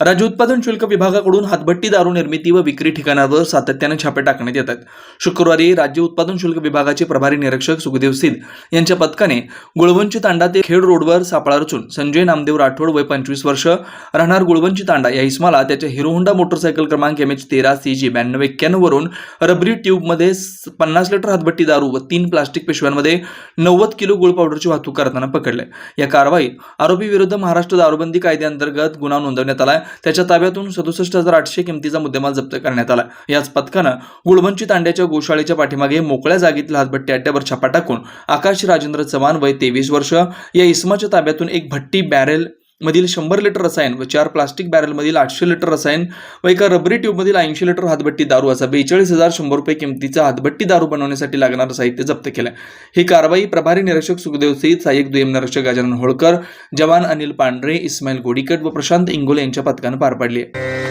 राज्य उत्पादन शुल्क विभागाकडून हातभट्टी दारू निर्मिती व विक्री ठिकाणावर सातत्याने छापे टाकण्यात येतात शुक्रवारी राज्य उत्पादन शुल्क विभागाचे प्रभारी निरीक्षक सुखदेव सिंध यांच्या पथकाने गुळवंची तांडा ते खेड रोडवर सापळा रचून संजय नामदेव राठोड वय पंचवीस वर्ष राहणार गुळवंची तांडा या इस्माला त्याच्या हिरो होंडा मोटरसायकल क्रमांक एम एच तेरा सी जी ब्याण्णव एक्क्याण्णव वरून रबरी ट्यूबमध्ये पन्नास लिटर हातभट्टी दारू व तीन प्लास्टिक पिशव्यांमध्ये नव्वद किलो गुळ पावडरची वाहतूक करताना पकडले या कारवाईत आरोपी विरुद्ध महाराष्ट्र दारूबंदी कायद्याअंतर्गत गुन्हा नोंदवण्यात आला त्याच्या ताब्यातून सदुसष्ट हजार आठशे किमतीचा मुद्देमाल जप्त करण्यात आला. याच पथकानं गुळवंची तांड्याच्या गोशाळेच्या पाठीमागे मोकळ्या जागेतील हातभट्टी अड्ड्यावर छापा टाकून आकाश राजेंद्र चव्हाण वय तेवीस वर्ष या इसमाच्या ताब्यातून एक भट्टी बॅरेल मधील शंभर लिटर रसायन व चार प्लास्टिक बॅरलमधील आठशे लिटर रसायन व एका रबरी ट्यूबमधील ऐंशी लिटर हातभट्टी दारू असा बेचाळीस हजार शंभर रुपये किमतीचा हातभट्टी दारू बनवण्यासाठी लागणारं साहित्य जप्त केलं ही कारवाई प्रभारी निरीक्षक सुखदेव सईद सहाय्यक दुय्यम निरीक्षक गजानन होळकर जवान अनिल पांढरे इस्माईल गोडीकट व प्रशांत इंगोले यांच्या पथकानं पार पाडली आहे.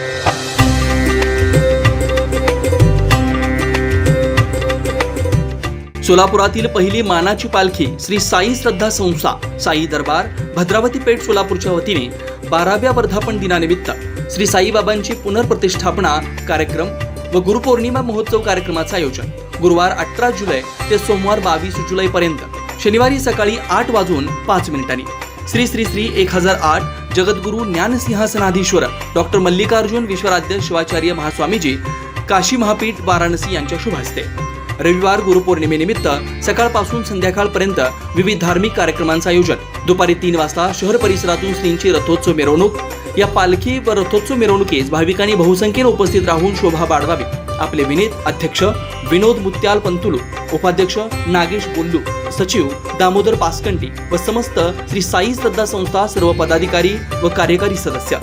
सोलापुरातील पहिली मानाची पालखी श्री साई श्रद्धा संस्था साई दरबार भद्रावती पेठ सोलापूरच्या वतीने बाराव्या वर्धापन दिनानिमित्त श्री साईबाबांची पुनर्प्रतिष्ठापना कार्यक्रम व गुरुपौर्णिमा महोत्सव कार्यक्रमाचं आयोजन. गुरुवार अठरा जुलै ते सोमवार बावीस जुलै पर्यंत शनिवारी सकाळी आठ वाजून पाच मिनिटांनी. श्री श्री श्री एक हजार आठ जगद्गुरु ज्ञानसिंहासनाधीश्वर डॉक्टर मल्लिकार्जुन विश्वराध्य शिवाचार्य महास्वामीजी काशी महापीठ वाराणसी यांच्या शुभ हस्ते रविवार गुरुपौर्णिमेनिमित्त सकाळपासून संध्याकाळपर्यंत विविध धार्मिक कार्यक्रमांचं आयोजन. दुपारी तीन वाजता शहर परिसरातून श्रींची रथोत्सव मिरवणूक. या पालखी व रथोत्सव मिरवणुकीस भाविकांनी बहुसंख्येने उपस्थित राहून शोभा बाळगावी. आपले विनीत अध्यक्ष विनोद मुत्याल पंतुलू उपाध्यक्ष नागेश बोल्लू सचिव दामोदर पासकंटी व समस्त श्री साई श्रद्धा संस्था सर्व पदाधिकारी व कार्यकारी सदस्य.